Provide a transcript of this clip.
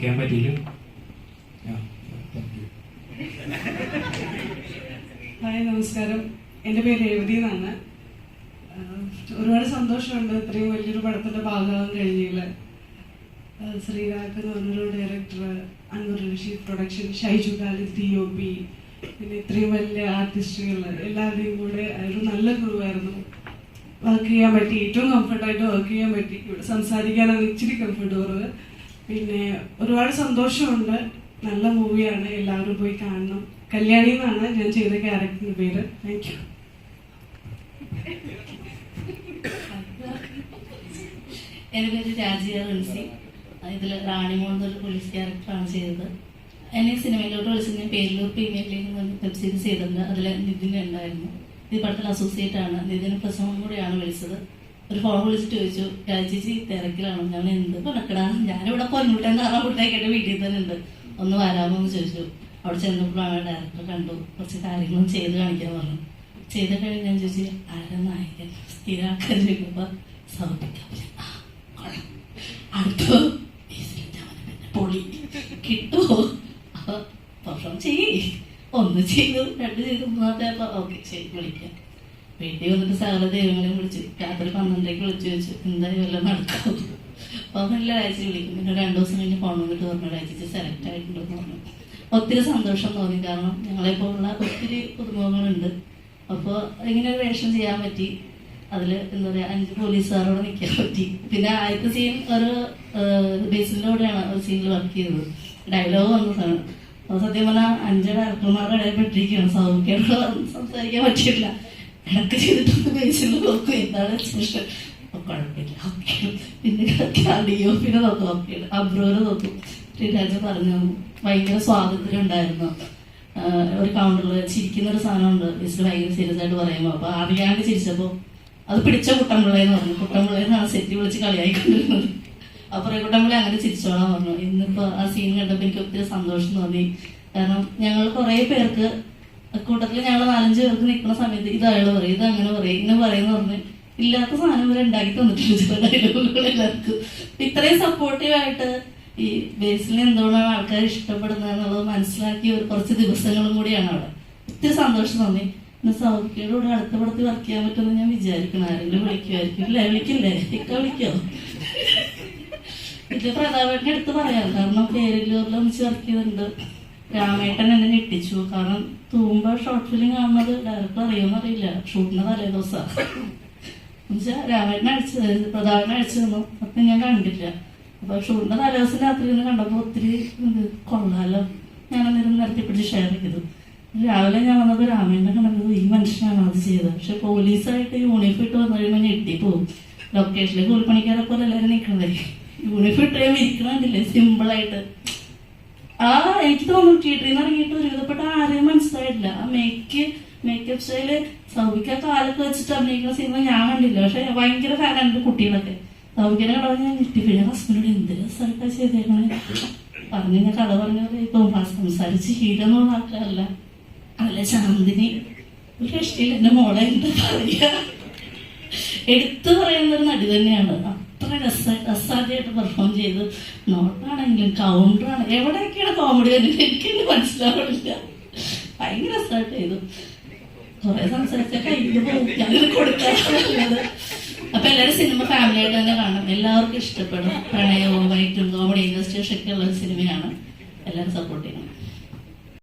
ചെയ്യാൻ പറ്റിയില്ല ഹായ് നമസ്കാരം. എന്റെ പേര് രേവതി എന്നാണ്. ഒരുപാട് സന്തോഷമുണ്ട് ഇത്രയും വലിയൊരു പടത്തിന്റെ ഭാഗമാകാൻ കഴിഞ്ഞതിൽ ശ്രീരാഗ് എന്ന് പറഞ്ഞൊരു director Anwar Rasheed production Shyju Khalid D O P പിന്നെ ഇത്രയും വലിയ ആർട്ടിസ്റ്റുകൾ എല്ലാവരുടെയും കൂടെ ഒരു നല്ല ഗുരുവായിരുന്നു വർക്ക് ചെയ്യാൻ പറ്റി ഏറ്റവും കംഫർട്ടായിട്ട് വർക്ക് ചെയ്യാൻ പറ്റി. ഇവിടെ സംസാരിക്കാനാണ് ഇച്ചിരി കംഫർട്ട് കുറവ്. പിന്നെ ഒരുപാട് സന്തോഷമുണ്ട്. നല്ല മൂവിയാണ്. എല്ലാവരും പോയി കാണണം. കല്യാണി എന്നാണ് ഞാൻ ചെയ്ത ക്യാരക്ടറിന്റെ പേര്. താങ്ക് യു എന്റെ പേര് രാജിയ റിൻസി ഇതിൽ റാണിമോൾ എന്നൊരു പോലീസ് ക്യാരക്ടറാണ് ചെയ്തത്. എന്നെ സിനിമയിലോട്ട് വിളിച്ചത് ഞാൻ Perilloor premier league web series ചെയ്തിട്ടുണ്ട്. അതിൽ നിതിൻ ഉണ്ടായിരുന്നു ഈ പടത്തിൽ അസോസിയേറ്റ് ആണ്. നിതിന് പ്രസവം കൂടെയാണ് വിളിച്ചത്. ഒരു ഫോൺ വിളിച്ചിട്ട് ചോദിച്ചു രാജേച്ചി തിരക്കിലാണോ. ഞാൻ എന്ത് പണക്കടാ ഞാനിവിടെ കൊല്ലൂട്ടൻ കുട്ടിയൊക്കെ വീട്ടിൽ തന്നെ ഉണ്ട്. ഒന്ന് വരാമോ എന്ന് ചോദിച്ചു. അവിടെ ചെന്നപ്പോഴാണ് ഡയറക്ടർ കണ്ടു. കുറച്ച് കാര്യങ്ങളും ചെയ്ത് കാണിക്കാൻ പറഞ്ഞു. ചെയ്ത കഴിഞ്ഞ് ഞാൻ ചോദിച്ചു ആരാ നായകൻ? സ്ഥിരാക്കാൻ ചോദിക്കുമ്പോൾ സമർപ്പിക്കാം അടുത്ത പൊളി. കിട്ടുമോ അപ്പൊ പെർഫോം ചെയ്യേ. ഒന്ന് ചെയ്തു രണ്ട് ചെയ്തു മൂന്നാമത്തെ ഓക്കെ ശരി വിളിക്കാം. വീട്ടിൽ വന്നിട്ട് സകല ദൈവങ്ങളെയും വിളിച്ച് രാത്രി പന്ത്രണ്ടേക്ക് വിളിച്ചു ചോദിച്ചു എന്തായാലും വല്ലതും നടക്കും അപ്പൊ നല്ല ആഴ്ച വിളിക്കും. പിന്നെ രണ്ടു ദിവസം കഴിഞ്ഞ് ഫോൺ വന്നിട്ട് പറഞ്ഞു ഒരാഴ്ച സെലക്ട് ആയിട്ടുണ്ടെന്ന് പറഞ്ഞു. ഒത്തിരി സന്തോഷം തോന്നി. കാരണം ഞങ്ങളെപ്പോലുള്ള ഒത്തിരി പുതുമുഖങ്ങളുണ്ട് അപ്പോൾ ഇങ്ങനെ ഒരു വേഷം ചെയ്യാൻ പറ്റി. അതിൽ എന്താ പറയുക അഞ്ച് പോലീസുകാരോട് നിൽക്കാൻ പറ്റി. പിന്നെ ആദ്യത്തെ സീൻ ഒരു ബേസിലൂടെയാണ് ഒരു സീനിൽ വർക്ക് ചെയ്തത്. ഡയലോഗ് വന്നതാണ് അപ്പോൾ സത്യം പറഞ്ഞാൽ അഞ്ച് ഡയറക്ടർമാരുടെ ഇടയിൽ പെട്ടിരിക്കുകയാണ്. സൗഖ്യമായിട്ട് സംസാരിക്കാൻ പറ്റിയില്ല ഇടയ്ക്ക് ചെയ്തിട്ടൊന്ന് ബേസിൽ നോക്കും എന്താണ് കുഴപ്പമില്ല. പിന്നെ ഡിയോ പിന്നെ നോക്കും ഓക്കെ അബ്രോനെ നോക്കും. ശ്രീരാജ പറഞ്ഞു ഭയങ്കര സ്വാതന്ത്ര്യം ഉണ്ടായിരുന്നു ഒരു കൗണ്ടറിൽ ചിരിക്കുന്ന ഒരു സാധനമുണ്ട്. മിസ്റ്റർ ഭയങ്കര സീരിയസ് ആയിട്ട് പറയുമ്പോൾ അപ്പൊ അറിയാണ്ട് ചിരിച്ചപ്പോൾ അത് പിടിച്ച കുട്ടമ്പിള്ളയെന്ന് പറഞ്ഞു. കുട്ടമ്പിള്ളയെന്നാണ് സെറ്റ് വിളിച്ച് കളിയായി കണ്ടിരുന്നത് അപ്പൊ കുട്ടമ്പിള്ളി അങ്ങനെ ചിരിച്ചോളാൻ പറഞ്ഞു. ഇന്നിപ്പോ ആ സീൻ കണ്ടപ്പോൾ എനിക്ക് ഒത്തിരി സന്തോഷം തോന്നി. കാരണം ഞങ്ങൾ കുറെ പേർക്ക് കൂട്ടത്തിൽ ഞങ്ങൾ നാലഞ്ച് പേർക്ക് നിൽക്കുന്ന സമയത്ത് ഇത് അയാൾ പറയും ഇത് അങ്ങനെ പറയും ഇങ്ങനെ പറയുന്ന പറഞ്ഞ് ഇല്ലാത്ത സാധനം വരെ ഉണ്ടാക്കി തന്നിട്ടുണ്ട് ചില ഡയലോഗുകൾ എല്ലാവർക്കും. ഇത്രയും സപ്പോർട്ടീവായിട്ട് ഈ ബേസിൽ എന്തുകൊണ്ടാണ് ആൾക്കാർ ഇഷ്ടപ്പെടുന്നത് എന്നുള്ളത് മനസ്സിലാക്കി ഒരു കുറച്ച് ദിവസങ്ങളും കൂടിയാണ് അവിടെ. ഒത്തിരി സന്തോഷം തോന്നി. ഇന്ന് സൗഖ്യയുടെ കൂടെ അടുത്ത പടത്തിൽ വർക്ക് ചെയ്യാൻ പറ്റുമെന്ന് ഞാൻ വിചാരിക്കണം ആരെങ്കിലും വിളിക്കുമായിരിക്കും. ഇല്ല വിളിക്കില്ലേ? ഇക്ക വിളിക്കോ? ഇത് പ്രതാപേട്ടന്റെ അടുത്ത് പറയാം. കാരണം ഒന്നിച്ച് വർക്ക് ചെയ്തിട്ടുണ്ട്. രാമേട്ടൻ എന്നെ ഞെട്ടിച്ചു. കാരണം തൂമ്പ ഷോർട്ട് ഫിലിം കാണുന്നത് ഡയറക്ടർ അറിയുമെന്ന് അറിയില്ല. ഷൂട്ടിന് തലേ ദിവസം. രാമേട്ടൻ അടിച്ചു പ്രതാപനെ അടിച്ചു തന്നു അപ്പം ഞാൻ കണ്ടില്ല അപ്പൊ ഷൂട്ടിന്റെ തലേ ദിവസം രാത്രി നിന്ന് കണ്ടപ്പോൾ ഒത്തിരി കൊള്ളാലോ. ഞാൻ അന്നേരം നിരത്തി പിടിച്ച് ഷെയർ ചെയ്തു. രാവിലെ ഞാൻ വന്നപ്പോൾ രാമേട്ടനെ കണ്ടത് ഈ മനുഷ്യനാണ് അത് ചെയ്തത്? പക്ഷെ പോലീസായിട്ട് യൂണിഫോം ഇട്ട് വന്നു കഴിയുമ്പോൾ ഞെട്ടി പോകും ലൊക്കേഷനിൽ കൂലിപ്പണിക്കാരെ പോലെ എല്ലാവരും നിൽക്കണ്ടേ യൂണിഫോം ഇട്ട് ഇരിക്കണില്ലേ സിമ്പിളായിട്ട് ആ എനിക്ക് തോന്നുന്നു തിയേറ്ററിൽ നിന്ന് ഇറങ്ങിയിട്ട് ഒരുവിധപ്പെട്ട ആരെയും മനസ്സിലായിട്ടില്ല. ആ മേക്ക് മേക്കപ്പ് സ്റ്റൈൽ സൗഭിക്ക കാലൊക്കെ വെച്ചിട്ട് അഭിനയിക്കുന്ന സിനിമ ഞാൻ കണ്ടില്ല. പക്ഷെ ഭയങ്കര ഫാനാണ് കുട്ടികളൊക്കെ. സൗഭിക്കനെ കടന്ന് ഞാൻ ഞെട്ടിപ്പോയി ഹസ്ബൻഡ് എന്ത് രസമായിട്ടാ ചെയ്തേക്കണേ? പറഞ്ഞു ഞാൻ കഥ പറഞ്ഞത് ഇപ്പൊ സംസാരിച്ച് ശീലമൊന്നും ആക്കാറില്ല. അല്ല ശാന്തിനി ഒരു രക്ഷയില്ല. എന്റെ മോളെ എന്താ പറയാ? എടുത്തു പറയുന്ന ഒരു നടി തന്നെയാണ്. രസമായിട്ട് അസാധ്യമായിട്ട് പെർഫോം ചെയ്ത് നോട്ടാണെങ്കിലും കൗണ്ടറാണ് എവിടെയൊക്കെയാണ് കോമഡി വരുന്നത്? എനിക്കൊന്നും മനസ്സിലാവില്ല ഭയങ്കര രസമായിട്ട് ചെയ്തു കുറെ സംസാരിച്ച കയ്യിൽ ഞങ്ങൾ കൊടുക്കാറുള്ളത് അപ്പൊ എല്ലാവരും സിനിമ ഫാമിലി ആയിട്ട് തന്നെ കാണണം. എല്ലാവർക്കും ഇഷ്ടപ്പെടും. പ്രണയവും വൈറ്റും കോമഡി ഇൻഡസ്ട്രീസ് ഒക്കെ ഉള്ള സിനിമയാണ് എല്ലാവരും സപ്പോർട്ട് ചെയ്യണം.